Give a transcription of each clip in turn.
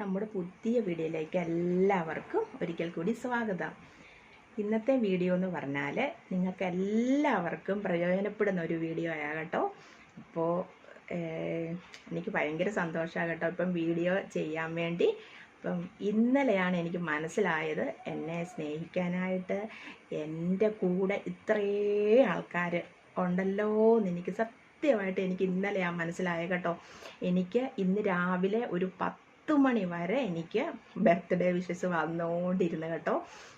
നമ്മുടെ പുതിയ വീഡിയോയിലേക്ക് എല്ലാവർക്കും ഒരിക്കൽ കൂടി സ്വാഗതം. ഇന്നത്തെ വീഡിയോ എന്ന് പറഞ്ഞാൽ നിങ്ങൾക്ക് എല്ലാവർക്കും പ്രയോജനപ്പെടുന്ന ഒരു വീഡിയോ ആകട്ടോ അപ്പോൾ എനിക്ക് ഭയങ്കര സന്തോഷമാണ് കേട്ടോ ഇപ്പം വീഡിയോ ചെയ്യാൻ വേണ്ടി. അപ്പം ഇന്നലെയാണ് എനിക്ക് മനസ്സിലായത് എന്നെ സ്നേഹിക്കാനായിട്ട് എന്റെ കൂടെ ഇത്രേ ആൾക്കാർ ഉണ്ടല്ലോ എന്ന് എനിക്ക് സത്യമായിട്ട് എനിക്ക് ഇന്നലെയാണ് മനസ്സിലായ കേട്ടോ. എനിക്ക് ഇന്ന് രാവിലെ ഒരു പത്ത് മണി വരെ എനിക്ക് ബർത്ത്ഡേ വിഷസ് വന്നുകൊണ്ടിരുന്നു കേട്ടോ.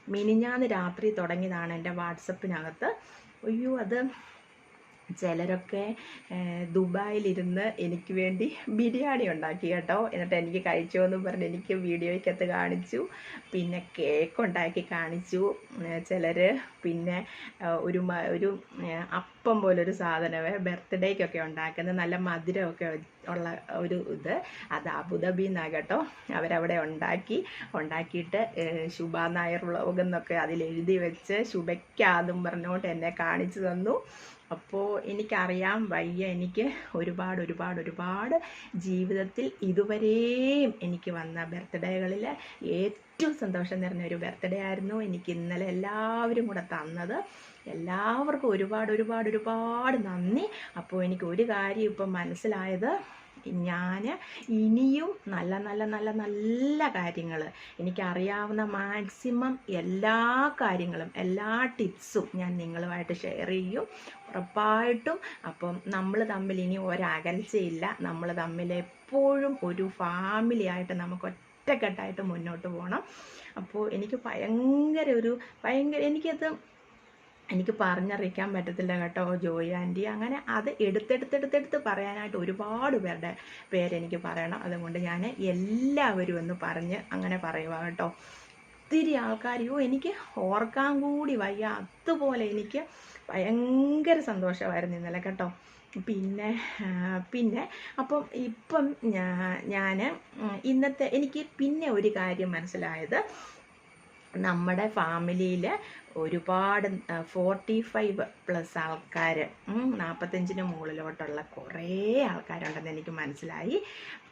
മിനിഞ്ഞാന്ന് രാത്രി തുടങ്ങിയതാണ് എന്റെ വാട്സപ്പിനകത്ത്. അയ്യോ അത് ചിലരൊക്കെ ദുബായിലിരുന്ന് എനിക്ക് വേണ്ടി ബിരിയാണി ഉണ്ടാക്കി കേട്ടോ. എന്നിട്ട് എനിക്ക് കഴിച്ചോ എന്ന് പറഞ്ഞ് എനിക്ക് വീഡിയോയ്ക്കകത്ത് കാണിച്ചു. പിന്നെ കേക്ക് ഉണ്ടാക്കി കാണിച്ചു. ചിലർ പിന്നെ ഒരു ഒരു അപ്പം പോലൊരു സാധനമേ ബർത്ത്ഡേക്കൊക്കെ ഉണ്ടാക്കുന്ന നല്ല മധുരമൊക്കെ ഉള്ള ഒരു ഇത്. അത് അബുദാബി എന്നാകട്ടോ കേട്ടോ. അവരവിടെ ഉണ്ടാക്കി ഉണ്ടാക്കിയിട്ട് ശുഭ നായർ വ്ളോഗ് അതിൽ എഴുതി വെച്ച് ശുഭയ്ക്കാതും പറഞ്ഞുകൊണ്ട് എന്നെ കാണിച്ചു തന്നു. അപ്പോൾ എനിക്കറിയാം വയ്യ എനിക്ക് ഒരുപാട് ഒരുപാട് ഒരുപാട് ജീവിതത്തിൽ ഇതുവരെയും എനിക്ക് വന്ന ബർത്ത്ഡേകളിൽ ഏറ്റവും സന്തോഷം നിറഞ്ഞ ഒരു ബർത്ത്ഡേ ആയിരുന്നു എനിക്ക് ഇന്നലെ എല്ലാവരും കൂടെ തന്നത്. എല്ലാവർക്കും ഒരുപാട് ഒരുപാട് ഒരുപാട് നന്ദി. അപ്പോൾ എനിക്ക് ഒരു കാര്യം ഇപ്പം മനസ്സിലായത് ഞാൻ ഇനിയും നല്ല നല്ല നല്ല നല്ല കാര്യങ്ങൾ എനിക്കറിയാവുന്ന മാക്സിമം എല്ലാ കാര്യങ്ങളും എല്ലാ ടിപ്സും ഞാൻ നിങ്ങളുമായിട്ട് ഷെയർ ചെയ്യും. ഉറപ്പായിട്ടും അപ്പം നമ്മൾ തമ്മിൽ ഇനി ഒരകൽച്ചയില്ല. നമ്മൾ തമ്മിൽ എപ്പോഴും ഒരു ഫാമിലി ആയിട്ട് നമുക്ക് ഒറ്റക്കെട്ടായിട്ട് മുന്നോട്ട് പോകണം അപ്പോൾ എനിക്ക് ഭയങ്കര ഒരു ഭയങ്കര എനിക്കത് എനിക്ക് പറഞ്ഞറിയിക്കാൻ പറ്റത്തില്ല കേട്ടോ ജോയി ആന്റി അങ്ങനെ അത് എടുത്തെടുത്തെടുത്തെടുത്ത് പറയാനായിട്ട് ഒരുപാട് പേരുടെ പേരെനിക്ക് പറയണം. അതുകൊണ്ട് ഞാൻ എല്ലാവരും ഒന്ന് പറഞ്ഞ് അങ്ങനെ പറയുക കേട്ടോ. ഒത്തിരി ആൾക്കാർ യോ എനിക്ക് ഓർക്കാൻ കൂടി വയ്യ. അതുപോലെ എനിക്ക് ഭയങ്കര സന്തോഷമായിരുന്നു ഇന്നലെ കേട്ടോ. പിന്നെ പിന്നെ അപ്പം ഇപ്പം ഞാൻ ഇന്നത്തെ എനിക്ക് പിന്നെ ഒരു കാര്യം മനസ്സിലായത് നമ്മുടെ ഫാമിലിയിൽ ഒരുപാട് ഫോർട്ടി ഫൈവ് പ്ലസ് ആൾക്കാർ നാൽപ്പത്തഞ്ചിന് മുകളിലോട്ടുള്ള കുറേ ആൾക്കാരുണ്ടെന്ന് എനിക്ക് മനസ്സിലായി.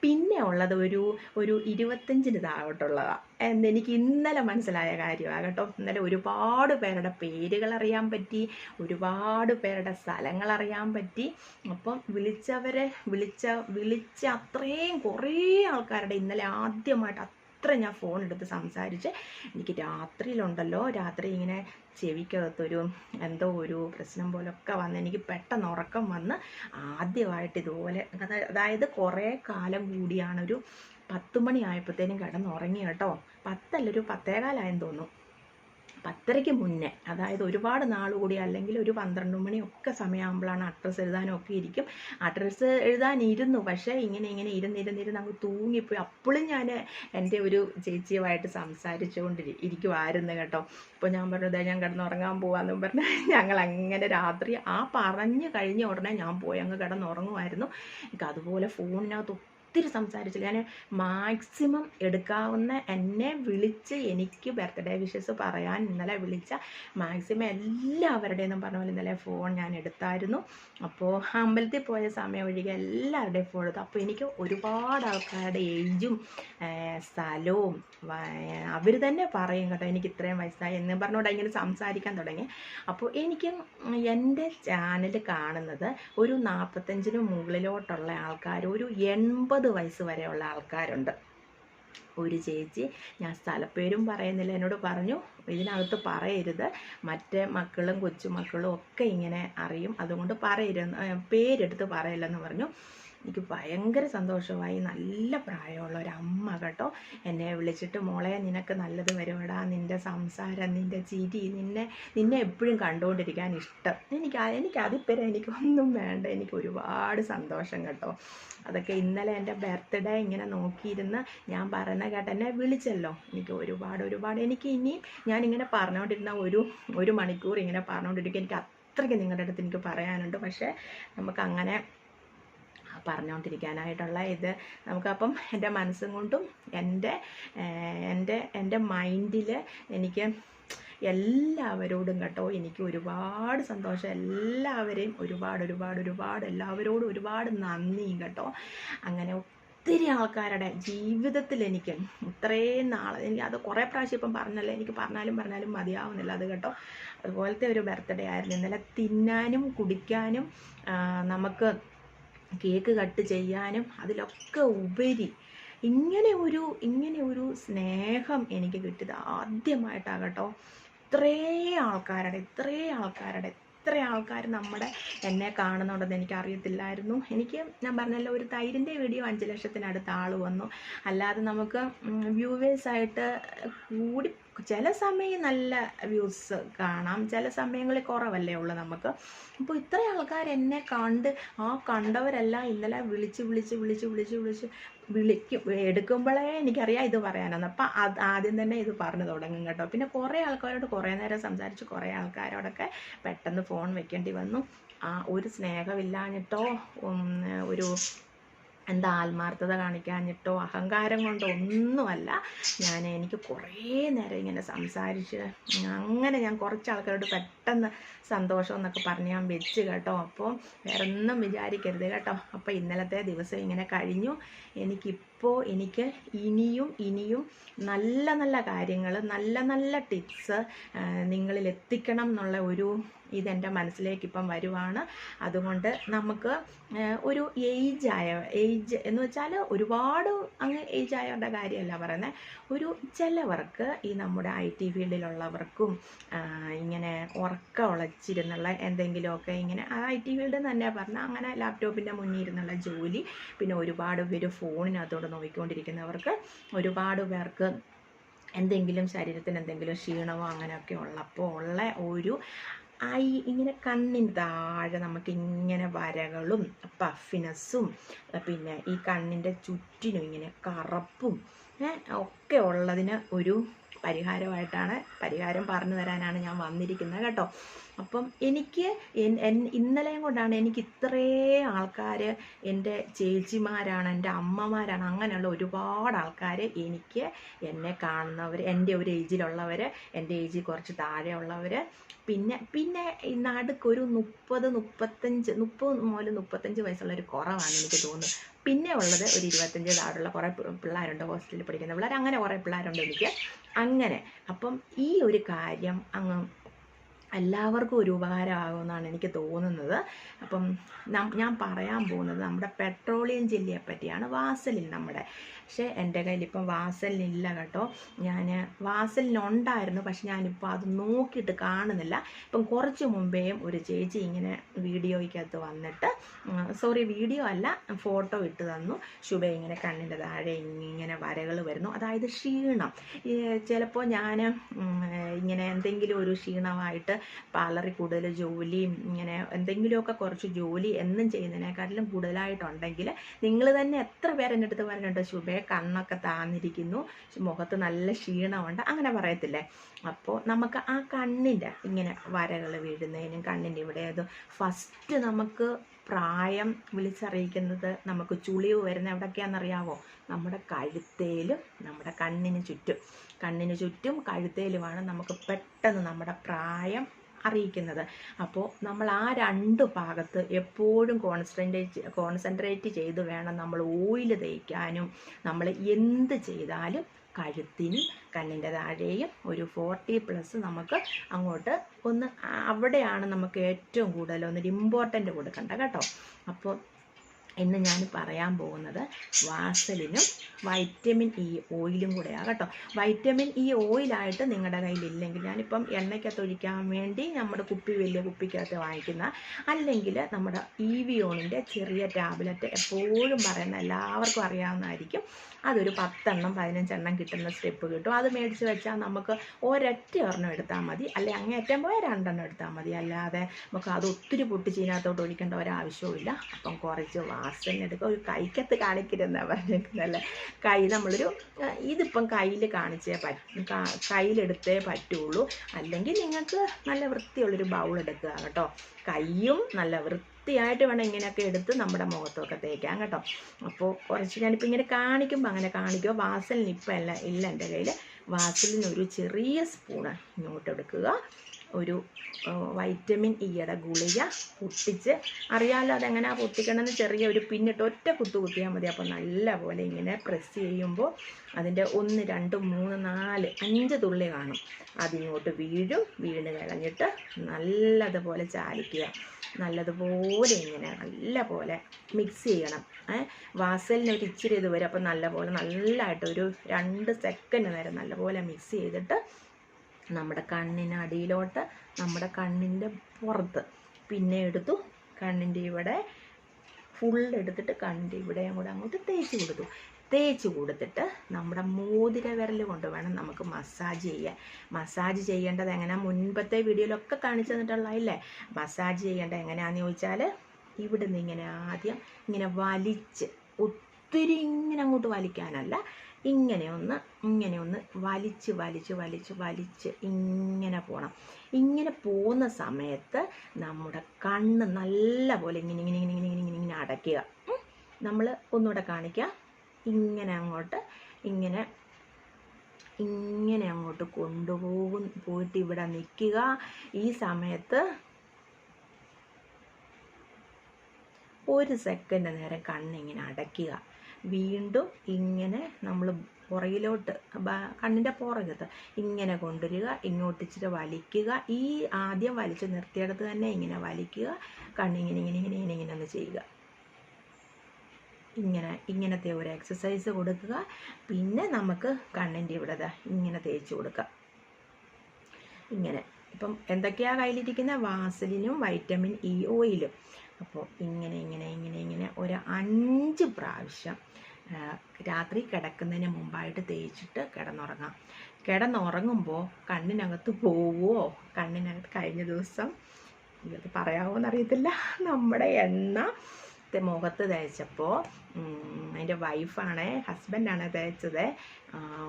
പിന്നെ ഉള്ളത് ഒരു ഒരു ഇരുപത്തഞ്ചിന് താഴോട്ടുള്ളതാണ് എന്നെനിക്ക് ഇന്നലെ മനസ്സിലായ കാര്യമാണ് കേട്ടോ. ഇന്നലെ ഒരുപാട് പേരുടെ പേരുകൾ അറിയാൻ പറ്റി ഒരുപാട് പേരുടെ സ്ഥലങ്ങൾ അറിയാൻ പറ്റി. അപ്പം വിളിച്ചവരെ വിളിച്ച വിളിച്ച അത്രയും കുറേ ആൾക്കാരുടെ ഇന്നലെ ആദ്യമായിട്ട് അത്ര ഞാൻ ഫോൺ എടുത്ത് സംസാരിച്ച് എനിക്ക് രാത്രിയിലുണ്ടല്ലോ. രാത്രി ഇങ്ങനെ ചെവിക്കകത്തൊരു എന്തോ ഒരു പ്രശ്നം പോലൊക്കെ വന്ന് എനിക്ക് പെട്ടെന്ന് ഉറക്കം വന്ന് ആദ്യമായിട്ട് ഇതുപോലെ അതായത് കുറേ കാലം കൂടിയാണ് ഒരു പത്ത് മണി കിടന്ന് കിടന്നുറങ്ങി കേട്ടോ. പത്തല്ല ഒരു പത്തേകാലായെന്ന് തോന്നുന്നു. പത്തരയ്ക്ക് മുന്നേ അതായത് ഒരുപാട് നാൾ കൂടി അല്ലെങ്കിൽ ഒരു പന്ത്രണ്ട് മണിയൊക്കെ സമയമാകുമ്പോഴാണ് അഡ്രസ്സ് എഴുതാനും ഒക്കെ ഇരിക്കും. അഡ്രസ്സ് എഴുതാനിരുന്നു പക്ഷേ ഇങ്ങനെ ഇങ്ങനെ ഇരുന്നിരുന്നിരുന്ന് അങ്ങ് തൂങ്ങിപ്പോയി. അപ്പോഴും ഞാൻ എന്റെ ഒരു ചേച്ചിയുമായിട്ട് സംസാരിച്ചുകൊണ്ട് ഇരിക്കുമായിരുന്നു കേട്ടോ. അപ്പോൾ ഞാൻ പറഞ്ഞത് ഞാൻ കിടന്നുറങ്ങാൻ പോവാന്ന് പറഞ്ഞ് ഞങ്ങൾ അങ്ങനെ രാത്രി ആ പറഞ്ഞു കഴിഞ്ഞ ഉടനെ ഞാൻ പോയി അങ്ങ് കിടന്നുറങ്ങുമായിരുന്നു. എനിക്ക് അതുപോലെ ഫോണിനകത്ത് ഒത്തിരി സംസാരിച്ചു. ഞാൻ മാക്സിമം എടുക്കാവുന്ന എന്നെ വിളിച്ച് എനിക്ക് ബർത്ത്ഡേ വിഷസ് പറയാൻ ഇന്നലെ വിളിച്ച മാക്സിമം എല്ലാവരുടെയും പറഞ്ഞ പോലെ ഇന്നലെ ഫോൺ ഞാൻ എടുത്തായിരുന്നു. അപ്പോൾ അമ്പലത്തിൽ പോയ സമയം ഒഴികെ എല്ലാവരുടെയും ഫോൺ എടുത്തു. അപ്പോൾ എനിക്ക് ഒരുപാട് ആൾക്കാരുടെ ഏജും സ്ഥലവും അവർ തന്നെ പറയും കേട്ടോ എനിക്ക് ഇത്രയും വയസ്സായി എന്ന് പറഞ്ഞുകൊണ്ട് ഇങ്ങനെ സംസാരിക്കാൻ തുടങ്ങി. അപ്പോൾ എനിക്ക് എന്റെ ചാനൽ കാണുന്നത് ഒരു നാൽപ്പത്തഞ്ചിന് മുകളിലോട്ടുള്ള ആൾക്കാർ ഒരു എൺപത് വയസ്സ് വരെയുള്ള ആൾക്കാരുണ്ട്. ഒരു ചേച്ചി ഞാൻ സ്ഥലപ്പേരും പറയുന്നില്ല എന്നോട് പറഞ്ഞു ഇതിനകത്ത് പറയരുത്. മറ്റേ മക്കളും കൊച്ചുമക്കളും ഒക്കെ ഇങ്ങനെ അറിയും. അതുകൊണ്ട് പറയരുത്. പേരെടുത്ത് പറയില്ലെന്ന് പറഞ്ഞു. എനിക്ക് ഭയങ്കര സന്തോഷമായി. നല്ല പ്രായമുള്ള ഒരു അമ്മ കേട്ടോ. എന്നെ വിളിച്ചിട്ട് മോളെ നിനക്ക് നല്ലത് വരുമെടാ. നിന്റെ സംസാരം നിന്റെ ചിരി നിന്നെ നിന്നെ എപ്പോഴും കണ്ടുകൊണ്ടിരിക്കാൻ ഇഷ്ടം. എനിക്ക് എനിക്ക് അതിപ്പരം എനിക്കൊന്നും വേണ്ട. എനിക്ക് ഒരുപാട് സന്തോഷം കേട്ടോ. അതൊക്കെ ഇന്നലെ എന്റെ ബർത്ത്ഡേ ഇങ്ങനെ നോക്കിയിരുന്ന് ഞാൻ പറയുന്ന കേട്ട് എന്നെ വിളിച്ചല്ലോ. എനിക്ക് ഒരുപാട് ഒരുപാട്. എനിക്ക് ഇനിയും ഞാനിങ്ങനെ പറഞ്ഞുകൊണ്ടിരുന്ന ഒരു ഒരു മണിക്കൂർ ഇങ്ങനെ പറഞ്ഞുകൊണ്ടിരിക്കും എനിക്ക് അത്രയ്ക്ക് നിങ്ങളുടെ അടുത്ത് എനിക്ക് പറയാനുണ്ട്. പക്ഷേ നമുക്ക് അങ്ങനെ പറഞ്ഞുകൊണ്ടിരിക്കാനായിട്ടുള്ള ഇത് നമുക്കപ്പം എന്റെ മനസ്സും കൊണ്ടും എന്റെ എന്റെ എന്റെ മൈൻഡിൽ എനിക്ക് എല്ലാവരോടും കേട്ടോ എനിക്ക് ഒരുപാട് സന്തോഷം. എല്ലാവരെയും ഒരുപാട് ഒരുപാട് ഒരുപാട് എല്ലാവരോടും ഒരുപാട് നന്ദിയും കേട്ടോ. അങ്ങനെ ഒത്തിരി ആൾക്കാരുടെ ജീവിതത്തിൽ എനിക്ക് ഇത്രയും നാളെ എനിക്ക് അത് കുറേ പ്രാവശ്യം ഇപ്പം പറഞ്ഞല്ലോ എനിക്ക് പറഞ്ഞാലും പറഞ്ഞാലും മതിയാവുന്നില്ല അത് കേട്ടോ. അതുപോലത്തെ ഒരു ബർത്ത്ഡേ ആയിരുന്നു. ഇന്നലെ തിന്നാനും കുടിക്കാനും നമുക്ക് കേക്ക് കട്ട് ചെയ്യാനും അതിലൊക്കെ ഉപരി ഇങ്ങനെ ഒരു ഇങ്ങനെ ഒരു സ്നേഹം എനിക്ക് കിട്ടിയത് ആദ്യമായിട്ടാകട്ടോ. ഇത്രേ ആൾക്കാരുടെ ഇത്രേ ആൾക്കാരുടെ ഇത്ര ആൾക്കാർ നമ്മുടെ എന്നെ കാണുന്നുണ്ടെന്ന് എനിക്ക് അറിയത്തില്ലായിരുന്നു എനിക്ക് ഞാൻ പറഞ്ഞല്ലോ ഒരു തൈരിന്റെ വീഡിയോ അഞ്ച് ലക്ഷത്തിനടുത്ത് ആൾ വന്നു. അല്ലാതെ നമുക്ക് വ്യൂവേഴ്സായിട്ട് കൂടി ചില സമയം നല്ല വ്യൂസ് കാണാം. ചില സമയങ്ങളിൽ കുറവല്ലേ ഉള്ളൂ നമുക്ക്. അപ്പോൾ ഇത്ര ആൾക്കാർ എന്നെ കണ്ട് ആ കണ്ടവരെല്ലാം ഇന്നലെ വിളിച്ച് വിളിച്ച് വിളിച്ച് വിളിച്ച് വിളിച്ച് വിളിക്കും എടുക്കുമ്പോഴേ എനിക്കറിയാം ഇത് പറയാനാണ് അപ്പം അത് ആദ്യം തന്നെ ഇത് പറഞ്ഞു തുടങ്ങും കേട്ടോ. പിന്നെ കുറേ ആൾക്കാരോട് കുറേ നേരം സംസാരിച്ച് കുറേ ആൾക്കാരോടൊക്കെ പെട്ടെന്ന് ഫോൺ വെക്കേണ്ടി വന്നു. ആ ഒരു സ്നേഹമില്ലാഞ്ഞിട്ടോ ഒരു എന്താ ആത്മാർത്ഥത കാണിക്കാഞ്ഞിട്ടോ അഹങ്കാരം കൊണ്ടോ ഒന്നുമല്ല. ഞാൻ എനിക്ക് കുറേ നേരം ഇങ്ങനെ സംസാരിച്ച് അങ്ങനെ ഞാൻ കുറച്ച് ആൾക്കാരോട് പെട്ടെന്ന് സന്തോഷം എന്നൊക്കെ പറഞ്ഞ് ഞാൻ വെച്ച് കേട്ടോ. അപ്പോൾ വേറെ ഒന്നും വിചാരിക്കരുത് കേട്ടോ. അപ്പോൾ ഇന്നലത്തെ ദിവസം ഇങ്ങനെ കഴിഞ്ഞു. എനിക്കിപ്പോൾ എനിക്ക് ഇനിയും ഇനിയും നല്ല നല്ല കാര്യങ്ങൾ നല്ല നല്ല ടിപ്സ് നിങ്ങളിൽ എത്തിക്കണം എന്നുള്ള ഒരു ഇതെന്റെ മനസ്സിലേക്ക് ഇപ്പം വരുവാണ്. അതുകൊണ്ട് നമുക്ക് ഒരു ഏജ് ആയ ഏജ് എന്ന് വെച്ചാൽ ഒരുപാട് അങ്ങ് ഏജ് ആയവരുടെ കാര്യമല്ല പറയുന്നത് ഒരു ചിലവർക്ക് ഈ നമ്മുടെ ഐ ടി ഫീൽഡിലുള്ളവർക്കും ഇങ്ങനെ ഉറക്കം ഉളച്ചിരുന്നുള്ള എന്തെങ്കിലുമൊക്കെ ഇങ്ങനെ ഐ ടി ഫീൽഡ് തന്നെ പറഞ്ഞാൽ അങ്ങനെ ലാപ്ടോപ്പിന്റെ മുന്നിൽ ഇരുന്നുള്ള ജോലി പിന്നെ ഒരുപാട് പേര് ഫോണിനകത്തോട് നോക്കിക്കൊണ്ടിരിക്കുന്നവർക്ക് ഒരുപാട് പേർക്ക് എന്തെങ്കിലും ശരീരത്തിന് എന്തെങ്കിലും ക്ഷീണമോ അങ്ങനെയൊക്കെ ഉള്ളപ്പോൾ ഉള്ള ഒരു ഐ ഇങ്ങനെ കണ്ണിന് താഴെ നമുക്ക് ഇങ്ങനെ വരകളും പഫിനെസ്സും പിന്നെ ഈ കണ്ണിന്റെ ചുറ്റിനും ഇങ്ങനെ കറുപ്പും ഒക്കെ ഉള്ളതിന് ഒരു പരിഹാരമായിട്ടാണ് പരിഹാരം പറഞ്ഞു തരാനാണ് ഞാൻ വന്നിരിക്കുന്നത് കേട്ടോ. അപ്പം എനിക്ക് ഇന്നലെയും കൊണ്ടാണ് എനിക്ക് ഇത്രേ ആൾക്കാർ എന്റെ ചേച്ചിമാരാണ് എന്റെ അമ്മമാരാണ് അങ്ങനെയുള്ള ഒരുപാട് ആൾക്കാർ എനിക്ക് എന്നെ കാണുന്നവർ എന്റെ ഒരു ഏജിലുള്ളവർ എന്റെ ഏജിൽ കുറച്ച് താഴെയുള്ളവർ പിന്നെ പിന്നെ ഈ നടുക്കൊരു മുപ്പത് മുപ്പത്തഞ്ച് മുപ്പത് മുതൽ മുപ്പത്തഞ്ച് വയസ്സുള്ള ഒരു കുറവാണ് എനിക്ക് തോന്നുന്നത്. പിന്നെ ഉള്ളത് ഒരു ഇരുപത്തഞ്ച് താഴെയുള്ള കുറേ പിള്ളേരുണ്ട് ഹോസ്റ്റലിൽ പഠിക്കുന്ന പിള്ളേർ അങ്ങനെ കുറേ പിള്ളേരുണ്ട് എനിക്ക്. അങ്ങനെ. അപ്പം ഈ ഒരു കാര്യം അങ്ങ് എല്ലാവർക്കും ഒരു ഉപകാരമാകുമെന്നാണ് എനിക്ക് തോന്നുന്നത്. അപ്പം ഞാൻ പറയാൻ പോകുന്നത് നമ്മുടെ പെട്രോളിയം ജില്ലയെ പറ്റിയാണ്. വാസലിൻ നമ്മുടെ പക്ഷേ എന്റെ വാസലിൻ ഇല്ല കേട്ടോ. ഞാൻ വാസലിനുണ്ടായിരുന്നു പക്ഷെ ഞാനിപ്പോൾ അത് നോക്കിയിട്ട് കാണുന്നില്ല. ഇപ്പം കുറച്ച് മുമ്പേയും ഒരു ചേച്ചി ഇങ്ങനെ വീഡിയോയ്ക്കകത്ത് വന്നിട്ട് സോറി വീഡിയോ അല്ല ഫോട്ടോ ഇട്ട് തന്നു. ശുഭ ഇങ്ങനെ കണ്ണിന്റെ താഴെ ഇങ്ങനെ വരകൾ വരുന്നു. അതായത് ക്ഷീണം. ചിലപ്പോൾ ഞാൻ ഇങ്ങനെ എന്തെങ്കിലും ഒരു ക്ഷീണമായിട്ട് പാലറി കൂടുതൽ ജോലിയും ഇങ്ങനെ എന്തെങ്കിലുമൊക്കെ കുറച്ച് ജോലി എന്നും ചെയ്യുന്നതിനേക്കാട്ടിലും കൂടുതലായിട്ടുണ്ടെങ്കിൽ നിങ്ങൾ തന്നെ എത്ര പേര് എന്റെ അടുത്ത് പറഞ്ഞിട്ടുണ്ട് കണ്ണൊക്കെ താന്നിരിക്കുന്നു. മുഖത്ത് നല്ല ക്ഷീണമുണ്ട്. അങ്ങനെ പറയത്തില്ലേ? അപ്പോൾ നമുക്ക് ആ കണ്ണിന്റെ ഇങ്ങനെ വരകൾ വീഴുന്നതിനും കണ്ണിന്റെ ഇവിടെ അത് ഫസ്റ്റ് നമുക്ക് പ്രായം വിളിച്ചറിയിക്കുന്നത് നമുക്ക് ചുളിവ് വരുന്ന എവിടൊക്കെയാണെന്നറിയാവോ നമ്മുടെ കഴുത്തേലും നമ്മുടെ കണ്ണിന് ചുറ്റും. കണ്ണിന് ചുറ്റും കഴുത്തേലുമാണ് നമുക്ക് പെട്ടെന്ന് നമ്മുടെ പ്രായം അറിയിക്കുന്നത്. അപ്പോൾ നമ്മൾ ആ രണ്ട് ഭാഗത്ത് എപ്പോഴും കോൺസെൻട്രേറ്റ് കോൺസെൻട്രേറ്റ് ചെയ്ത് വേണം നമ്മൾ ഓയിൽ തേക്കാനും. നമ്മൾ എന്ത് ചെയ്താലും കഴുത്തിനും കണ്ണിന്റെ താഴെയും ഒരു ഫോർട്ടി പ്ലസ് നമുക്ക് അങ്ങോട്ട് ഒന്ന് അവിടെയാണ് നമുക്ക് ഏറ്റവും കൂടുതൽ ഒന്നൊരു ഇമ്പോർട്ടന്റ് കൊടുക്കേണ്ടത് കേട്ടോ. അപ്പോൾ ഇന്ന് ഞാൻ പറയാൻ പോകുന്നത് വാസലിനും വൈറ്റമിൻ ഇ ഓയിലും കൂടെയാണ് കേട്ടോ. വൈറ്റമിൻ ഇ ഓയിലായിട്ട് നിങ്ങളുടെ കയ്യിലില്ലെങ്കിൽ ഞാനിപ്പം എണ്ണയ്ക്കകത്ത് ഒഴിക്കാൻ വേണ്ടി നമ്മുടെ കുപ്പി വലിയ കുപ്പിക്കകത്ത് വാങ്ങിക്കുന്ന അല്ലെങ്കിൽ നമ്മുടെ ഇ വിയോണിന്റെ ചെറിയ ടാബ്ലറ്റ് എപ്പോഴും പറയുന്ന എല്ലാവർക്കും അറിയാവുന്നതായിരിക്കും. അതൊരു പത്തെണ്ണം പതിനഞ്ചെണ്ണം കിട്ടുന്ന സ്റ്റെപ്പ് കിട്ടും. അത് മേടിച്ച് വെച്ചാൽ നമുക്ക് ഒരൊറ്റ ഒരെണ്ണം എടുത്താൽ മതി. അല്ലെ അങ്ങേറ്റം പോയാൽ രണ്ടെണ്ണം എടുത്താൽ മതി. അല്ലാതെ നമുക്ക് അത് ഒത്തിരി പൊട്ടിച്ച് ഇതിനകത്തോട്ട് ഒഴിക്കേണ്ട ഒരാവശ്യവുമില്ല. അപ്പം കുറച്ച് വാസന എടുക്കുക ഒരു കൈക്കത്ത് കാണിക്കരുതെന്നാണ് പറഞ്ഞിരിക്കുന്നല്ലേ? കൈ നമ്മളൊരു ഇതിപ്പം കയ്യിൽ കാണിച്ചേ പറ്റും കയ്യിലെടുത്തേ പറ്റുള്ളൂ. അല്ലെങ്കിൽ നിങ്ങൾക്ക് നല്ല വൃത്തിയുള്ളൊരു ബൗൾ എടുക്കുക കേട്ടോ. കയ്യും നല്ല വൃത്തിയായിട്ട് വേണം ഇങ്ങനെയൊക്കെ എടുത്ത് നമ്മുടെ മുഖത്തൊക്കെ തേക്കാൻ കേട്ടോ. അപ്പോൾ കുറച്ച് ഞാനിപ്പോൾ ഇങ്ങനെ കാണിക്കുമ്പോൾ അങ്ങനെ കാണിക്കുക വാസലിന് ഇപ്പം അല്ല ഇല്ല എന്റെ കയ്യിൽ വാസലിന് ഒരു ചെറിയ സ്പൂണ് ഇങ്ങോട്ട് എടുക്കുക ഒരു വൈറ്റമിൻ ഇയുടെ ഗുളിക പൊട്ടിച്ച് അറിയാമല്ലോ അതെങ്ങനെയാ പൊട്ടിക്കണമെന്ന് ചെറിയ ഒരു പിന്നിട്ട് ഒറ്റ കുത്തു കുത്തിയാൽ മതി. അപ്പോൾ നല്ലപോലെ ഇങ്ങനെ പ്രസ് ചെയ്യുമ്പോൾ അതിന്റെ ഒന്ന് രണ്ട് മൂന്ന് നാല് അഞ്ച് തുള്ളി കാണും. അതിങ്ങോട്ട് വീഴും വീണ് കളഞ്ഞിട്ട് നല്ലതുപോലെ ചാലിക്കുക. നല്ലതുപോലെ ഇങ്ങനെ നല്ലപോലെ മിക്സ് ചെയ്യണം. വാസലിന് ഒരു ഇച്ചിരി ഇത് വരും. അപ്പോൾ നല്ലപോലെ നല്ലതായിട്ട് ഒരു രണ്ട് സെക്കൻഡ് നേരം നല്ലപോലെ മിക്സ് ചെയ്തിട്ട് നമ്മുടെ കണ്ണിനടിയിലോട്ട് നമ്മുടെ കണ്ണിന്റെ പുറത്ത്. പിന്നെ എടുത്തു കണ്ണിന്റെ ഇവിടെ ഫുൾ എടുത്തിട്ട് കണ്ണിന്റെ ഇവിടെയും കൂടെ അങ്ങോട്ട് തേച്ച് കൊടുത്തു. തേച്ച് കൊടുത്തിട്ട് നമ്മുടെ മോതിര വിരൽ കൊണ്ട് വേണം നമുക്ക് മസാജ് ചെയ്യാൻ. മസാജ് ചെയ്യേണ്ടത് എങ്ങനെയാ മുൻപത്തെ വീഡിയോയിലൊക്കെ കാണിച്ചു തന്നിട്ടുള്ളതല്ലേ? മസാജ് ചെയ്യേണ്ടത് എങ്ങനെയാണെന്ന് ചോദിച്ചാൽ ഇവിടുന്ന് ഇങ്ങനെ ആദ്യം ഇങ്ങനെ വലിച്ച് ഒത്തിരി ഇങ്ങനെ അങ്ങോട്ട് വലിക്കാനല്ല ഇങ്ങനെ ഒന്ന് ഇങ്ങനെ ഒന്ന് വലിച്ച് വലിച്ച് വലിച്ച് വലിച്ച് ഇങ്ങനെ പോകണം ഇങ്ങനെ പോകുന്ന സമയത്ത് നമ്മുടെ കണ്ണ് നല്ല പോലെ ഇങ്ങനെ ഇങ്ങനെ ഇങ്ങനെ ഇങ്ങനെ ഇങ്ങനെ ഇങ്ങനെ അടയ്ക്കുക. നമ്മൾ ഒന്നുകൂടെ കാണിക്കുക ഇങ്ങനെ അങ്ങോട്ട് ഇങ്ങനെ ഇങ്ങനെ അങ്ങോട്ട് കൊണ്ടുപോകും പോയിട്ട് ഇവിടെ നിൽക്കുക. ഈ സമയത്ത് ഒരു സെക്കൻഡ് നേരം കണ്ണിങ്ങനെ അടയ്ക്കുക. വീണ്ടും ഇങ്ങനെ നമ്മൾ പുറകിലോട്ട് ബ- കണ്ണിന്റെ പുറകത്ത് ഇങ്ങനെ കൊണ്ടുവരിക ഇങ്ങോട്ട് ഇച്ചിരി വലിക്കുക. ഈ ആദ്യം വലിച്ചു നിർത്തിയെടുത്ത് തന്നെ ഇങ്ങനെ വലിക്കുക കണ്ണിങ്ങനെ ഇങ്ങനെ ഇങ്ങനെ ഇങ്ങനെ ഇങ്ങനെ ഒന്ന് ചെയ്യുക. ഇങ്ങനെ ഇങ്ങനത്തെ ഒരു എക്സസൈസ് കൊടുക്കുക. പിന്നെ നമുക്ക് കണ്ണിന്റെ ഇവിടെ ഇങ്ങനെ തേച്ച് കൊടുക്കുക. ഇങ്ങനെ. ഇപ്പം എന്തൊക്കെയാണ് കയ്യിലിരിക്കുന്നത് വാസലിനും വൈറ്റമിൻ ഇ ഓയിലും. അപ്പോൾ ഇങ്ങനെ ഇങ്ങനെ ഇങ്ങനെ ഇങ്ങനെ ഒരു അഞ്ച് പ്രാവശ്യം രാത്രി കിടക്കുന്നതിന് മുമ്പായിട്ട് തേച്ചിട്ട് കിടന്നുറങ്ങാം. കിടന്നുറങ്ങുമ്പോൾ കണ്ണിനകത്ത് പോവുമോ കണ്ണിനകത്ത് കഴിഞ്ഞ ദിവസം ഇത് പറയാമോ എന്നറിയത്തില്ല നമ്മുടെ എണ്ണ മുഖത്ത് തേച്ചപ്പോൾ എന്റെ വൈഫാണ് ഹസ്ബൻഡാണ് തേച്ചത്.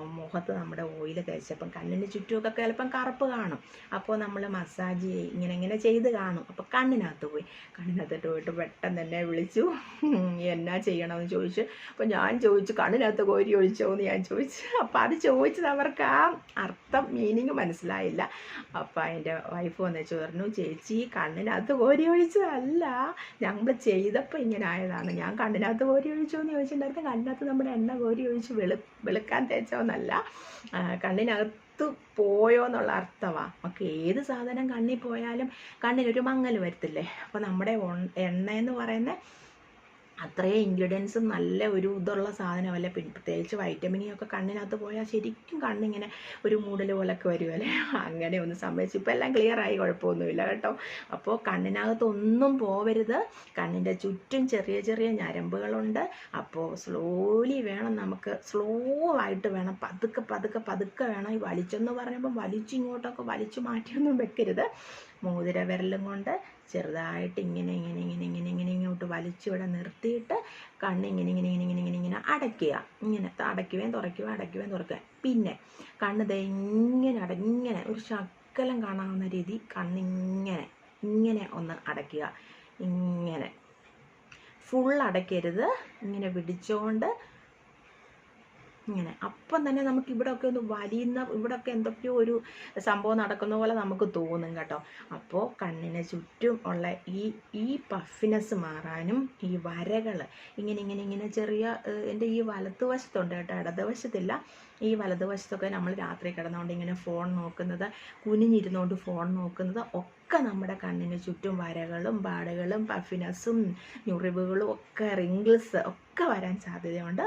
മുഖത്ത് നമ്മുടെ ഓയിൽ തേച്ചപ്പം കണ്ണിന് ചുറ്റുമൊക്കെ ചിലപ്പം കറുപ്പ് കാണും. അപ്പോൾ നമ്മൾ മസാജ് ഇങ്ങനെ ഇങ്ങനെ ചെയ്ത് കാണും. അപ്പോൾ കണ്ണിനകത്ത് പോയി. കണ്ണിനകത്തോട്ട് പോയിട്ട് പെട്ടെന്ന് തന്നെ വിളിച്ചു. എന്നാ ചെയ്യണമെന്ന് ചോദിച്ചു. അപ്പോൾ ഞാൻ ചോദിച്ചു കണ്ണിനകത്ത് കോരി ഒഴിച്ചോ? എന്ന് ഞാൻ ചോദിച്ചു. അപ്പോൾ അത് ചോദിച്ചത് അവർക്ക് ആ അർത്ഥം മീനിങ് മനസ്സിലായില്ല. അപ്പോൾ അതിന്റെ വൈഫ് വന്നിച്ച് പറഞ്ഞു ചേച്ചി കണ്ണിനകത്ത് കോരി ഒഴിച്ചതല്ല. ഞങ്ങൾ ചെയ്തപ്പോൾ ഇങ്ങനെ ആയതാണ്. ഞാൻ കണ്ണിനകത്ത് കോരി ഒഴിച്ചോ? എന്ന് ചോദിച്ചിട്ടുണ്ടായിരുന്നു. കണ്ണിനകത്ത് നമ്മുടെ എണ്ണ കോരി ഒഴിച്ച് വെളു വെളുക്കാൻ തേച്ചോന്നല്ല കണ്ണിനകത്തു പോയോ എന്നുള്ള അർത്ഥമാണ് നമുക്ക് ഏത് സാധനം കണ്ണിൽ പോയാലും കണ്ണിനൊരു മങ്ങൽ വരത്തില്ലേ? അപ്പോൾ നമ്മുടെ എണ്ണ എന്ന് പറയുന്ന അത്രയും ഇൻഗ്രീഡിയൻസും നല്ല ഒരു ഇതുള്ള സാധനമല്ല പ്രത്യേകിച്ച് വൈറ്റമിനിയൊക്കെ കണ്ണിനകത്ത് പോയാൽ ശരിക്കും കണ്ണിങ്ങനെ ഒരു മൂടൽ പോലൊക്കെ വരുമല്ലേ അങ്ങനെ ഒന്ന് സംഭവിച്ചു. ഇപ്പം എല്ലാം ക്ലിയർ ആയി കുഴപ്പമൊന്നുമില്ല കേട്ടോ. അപ്പോൾ കണ്ണിനകത്ത് ഒന്നും പോവരുത്. കണ്ണിന്റെ ചുറ്റും ചെറിയ ചെറിയ ഞരമ്പുകളുണ്ട്. അപ്പോൾ സ്ലോലി വേണം നമുക്ക് സ്ലോ ആയിട്ട് വേണം പതുക്കെ പതുക്കെ പതുക്കെ വേണം ഈ വലിച്ചെന്ന് പറയുമ്പം വലിച്ചിങ്ങോട്ടൊക്കെ വലിച്ചു മാറ്റിയൊന്നും വെക്കരുത്. മോതിര വിരലും കൊണ്ട് ചെറുതായിട്ട് ഇങ്ങനെ ഇങ്ങനെ ഇങ്ങനെ ഇങ്ങനെ ഇങ്ങനെ ഇങ്ങോട്ട് വലിച്ചു വലിച്ചിവിടെ നിർത്തിയിട്ട് കണ്ണ് ഇങ്ങനെ ഇങ്ങനെ ഇങ്ങനെ ഇങ്ങനെ ഇങ്ങനെ ഇങ്ങനെ അടയ്ക്കുക. ഇങ്ങനെ അടയ്ക്കുകയും തുറയ്ക്കുകയും അടയ്ക്കുകയും തുറക്കുക. പിന്നെ കണ്ണ് ദേ ഇങ്ങനെ അട ഇങ്ങനെ ഒരു ശക്കലം കാണാവുന്ന രീതി കണ്ണിങ്ങനെ ഇങ്ങനെ ഒന്ന് അടയ്ക്കുക. ഇങ്ങനെ. ഫുൾ അടയ്ക്കരുത്. ഇങ്ങനെ പിടിച്ചുകൊണ്ട് ഇങ്ങനെ. അപ്പം തന്നെ നമുക്ക് ഇവിടെയൊക്കെ ഒന്ന് വലിയുന്ന ഇവിടെയൊക്കെ എന്തൊക്കെയോ ഒരു സംഭവം നടക്കുന്ന പോലെ നമുക്ക് തോന്നും കേട്ടോ. അപ്പോൾ കണ്ണിന് ചുറ്റും ഉള്ള ഈ ഈ പഫിനെസ് മാറാനും ഈ വരകൾ ഇങ്ങനെ ഇങ്ങനെ ഇങ്ങനെ ചെറിയ എന്റെ ഈ വലത്തുവശത്തുണ്ട് കേട്ടോ. ഇടതുവശത്തില്ല. ഈ വലതുവശത്തൊക്കെ നമ്മൾ രാത്രി കിടന്നുകൊണ്ട് ഇങ്ങനെ ഫോൺ നോക്കുന്നത് കുനിഞ്ഞിരുന്നുകൊണ്ട് ഫോൺ നോക്കുന്നത് ഒക്കെ നമ്മുടെ കണ്ണിന് ചുറ്റും വരകളും പാടുകളും പഫിനെസ്സും ഞുറിവുകളും ഒക്കെ റിങ്കിൾസ് ഒക്കെ വരാൻ സാധ്യതയുണ്ട്.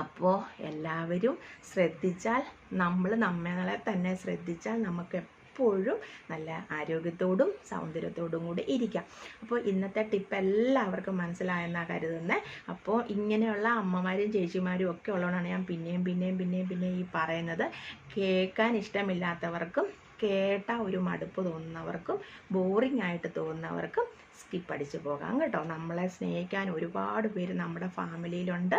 അപ്പോൾ എല്ലാവരും ശ്രദ്ധിച്ചാൽ നമ്മൾ നമ്മളെ തന്നെ ശ്രദ്ധിച്ചാൽ നമുക്ക് എപ്പോഴും നല്ല ആരോഗ്യത്തോടും സൗന്ദര്യത്തോടും കൂടി ഇരിക്കാം. അപ്പോൾ ഇന്നത്തെ ടിപ്പ് എല്ലാവർക്കും മനസ്സിലായെന്നാണ് കരുതുന്നത് അപ്പോൾ ഇങ്ങനെയുള്ള അമ്മമാരും ചേച്ചിമാരും ഒക്കെ ഉള്ളതുകൊണ്ടാണ് ഞാൻ പിന്നെയും പിന്നെയും പിന്നെയും പിന്നെയും ഈ പറയുന്നത്. കേൾക്കാൻ ഇഷ്ടമില്ലാത്തവർക്കും കേട്ട ഒരു മടുപ്പ് തോന്നുന്നവർക്കും ബോറിംഗ് ആയിട്ട് തോന്നുന്നവർക്കും സ്കിപ്പ് അടിച്ചു പോകാം കേട്ടോ. നമ്മളെ സ്നേഹിക്കാൻ ഒരുപാട് പേര് നമ്മുടെ ഫാമിലിയിലുണ്ട്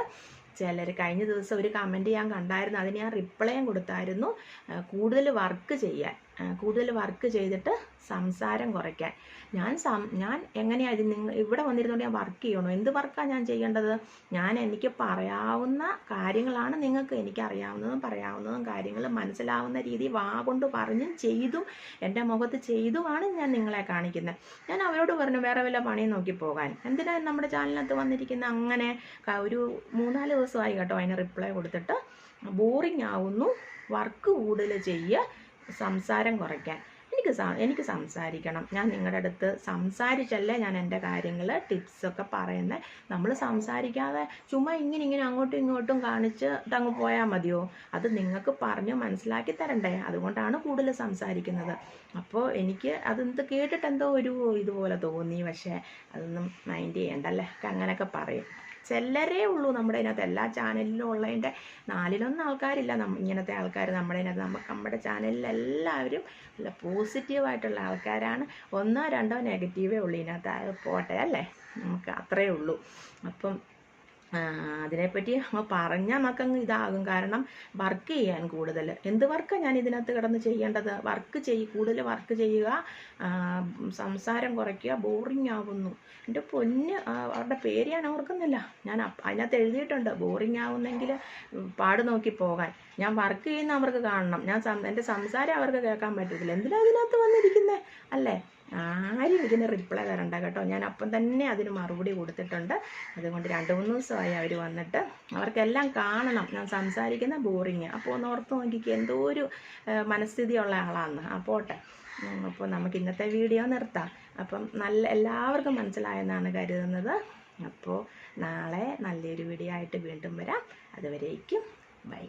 ചിലർ കഴിഞ്ഞ ദിവസം ഒരു കമന്റ് ഞാൻ കണ്ടായിരുന്നു. അതിന് ഞാൻ റിപ്ലൈയും കൊടുത്തായിരുന്നു. കൂടുതൽ വർക്ക് ചെയ്യാൻ. കൂടുതൽ വർക്ക് ചെയ്തിട്ട് സംസാരം കുറയ്ക്കാൻ. ഞാൻ സം ഞാൻ എങ്ങനെയാണ് ഇത് നിങ്ങൾ ഇവിടെ വന്നിരുന്നുകൊണ്ട് ഞാൻ വർക്ക് ചെയ്യണോ? എന്ത് വർക്കാണ് ഞാൻ ചെയ്യേണ്ടത്? ഞാൻ എനിക്ക് പറയാവുന്ന കാര്യങ്ങളാണ് നിങ്ങൾക്ക് എനിക്ക് അറിയാവുന്നതും പറയാവുന്നതും കാര്യങ്ങൾ മനസ്സിലാവുന്ന രീതി വാ കൊണ്ട് പറഞ്ഞും ചെയ്തും എന്റെ മുഖത്ത് ചെയ്തുമാണ് ഞാൻ നിങ്ങളെ കാണിക്കുന്നത്. ഞാൻ അവരോട് പറഞ്ഞു വേറെ വല്ല പണിയും നോക്കി പോകാൻ. എന്തിനാ നമ്മുടെ ചാനലിനകത്ത് വന്നിരിക്കുന്ന? അങ്ങനെ ഒരു മൂന്നാൽ ദിവസമായി കേട്ടോ അതിന് റിപ്ലൈ കൊടുത്തിട്ട്. ബോറിങ് ആവുന്നു. വർക്ക് കൂടുതൽ ചെയ്യുക സംസാരം കുറയ്ക്കാൻ. എനിക്ക് എനിക്ക് സംസാരിക്കണം. ഞാൻ നിങ്ങളുടെ അടുത്ത് സംസാരിച്ചല്ലേ ഞാൻ എന്റെ കാര്യങ്ങൾ ടിപ്സൊക്കെ പറയുന്നത് നമ്മൾ സംസാരിക്കാതെ ചുമ്മാ ഇങ്ങനെ ഇങ്ങനെ അങ്ങോട്ടും ഇങ്ങോട്ടും കാണിച്ച് തങ്ങ് പോയാൽ മതിയോ? അത് നിങ്ങൾക്ക് പറഞ്ഞ് മനസ്സിലാക്കി തരണ്ടേ? അതുകൊണ്ടാണ് കൂടുതൽ സംസാരിക്കുന്നത്. അപ്പോൾ എനിക്ക് അതെന്ത് കേട്ടിട്ട് എന്തോ ഒരു ഇതുപോലെ തോന്നി. പക്ഷേ അതൊന്നും മൈൻഡ് ചെയ്യണ്ടല്ലേ അങ്ങനെയൊക്കെ പറയും. ചിലരേ ഉള്ളൂ നമ്മുടെ അതിനകത്ത് എല്ലാ ചാനലിലും ഉള്ളതിന്റെ നാലിലൊന്നും ആൾക്കാരില്ല. നമ്മ ഇങ്ങനത്തെ ആൾക്കാർ നമ്മുടെ അതിനകത്ത് നമുക്ക് നമ്മുടെ ചാനലിൽ എല്ലാവരും നല്ല പോസിറ്റീവായിട്ടുള്ള ആൾക്കാരാണ്. ഒന്നോ രണ്ടോ നെഗറ്റീവേ ഉള്ളൂ ഇതിനകത്ത്. പോട്ടെ അല്ലേ? നമുക്ക് അത്രയേ ഉള്ളൂ. അപ്പം അതിനെപ്പറ്റി പറഞ്ഞാൽ നമുക്കങ്ങ് ഇതാകും. കാരണം വർക്ക് ചെയ്യാൻ കൂടുതൽ. എന്ത് വർക്കാണ് ഞാൻ ഇതിനകത്ത് കിടന്ന് ചെയ്യേണ്ടത്? വർക്ക് ചെയ്യ് കൂടുതൽ വർക്ക് ചെയ്യുക സംസാരം കുറയ്ക്കുക ബോറിംഗ് ആവുന്നു. എന്റെ പൊന്ന് അവരുടെ പേര് ഞാൻ ഓർക്കുന്നില്ല. ഞാൻ അതിനകത്ത് എഴുതിയിട്ടുണ്ട് ബോറിംഗ് ആവുന്നെങ്കിൽ പാട് നോക്കി പോകാൻ. ഞാൻ വർക്ക് ചെയ്യുന്ന അവർക്ക് കാണണം. ഞാൻ എന്റെ സംസാരം അവർക്ക് കേൾക്കാൻ പറ്റത്തില്ല. എന്തിനാ അതിനകത്ത് വന്നിരിക്കുന്നത് അല്ലേ? ആരും ഇതിന് റിപ്ലൈ തരണ്ട കേട്ടോ. ഞാൻ അപ്പം തന്നെ അതിന് മറുപടി കൊടുത്തിട്ടുണ്ട്. അതുകൊണ്ട് രണ്ട് മൂന്ന് ദിവസമായി അവർ വന്നിട്ട് അവർക്കെല്ലാം കാണണം. ഞാൻ സംസാരിക്കുന്ന ബോറിങ് അപ്പോൾ ഒന്ന് ഓർത്ത് നോക്കിക്കുക എന്തോ ഒരു മനസ്ഥിതിയുള്ള ആളാണ് ആ പോട്ടെ. ഉം, അപ്പോൾ നമുക്ക് ഇന്നത്തെ വീഡിയോ നിർത്താം. അപ്പം നല്ല എല്ലാവർക്കും മനസ്സിലായെന്നാണ് കരുതുന്നത്. അപ്പോൾ നാളെ നല്ലൊരു വീഡിയോ ആയിട്ട് വീണ്ടും വരാം. അതുവരേക്കും ബൈ.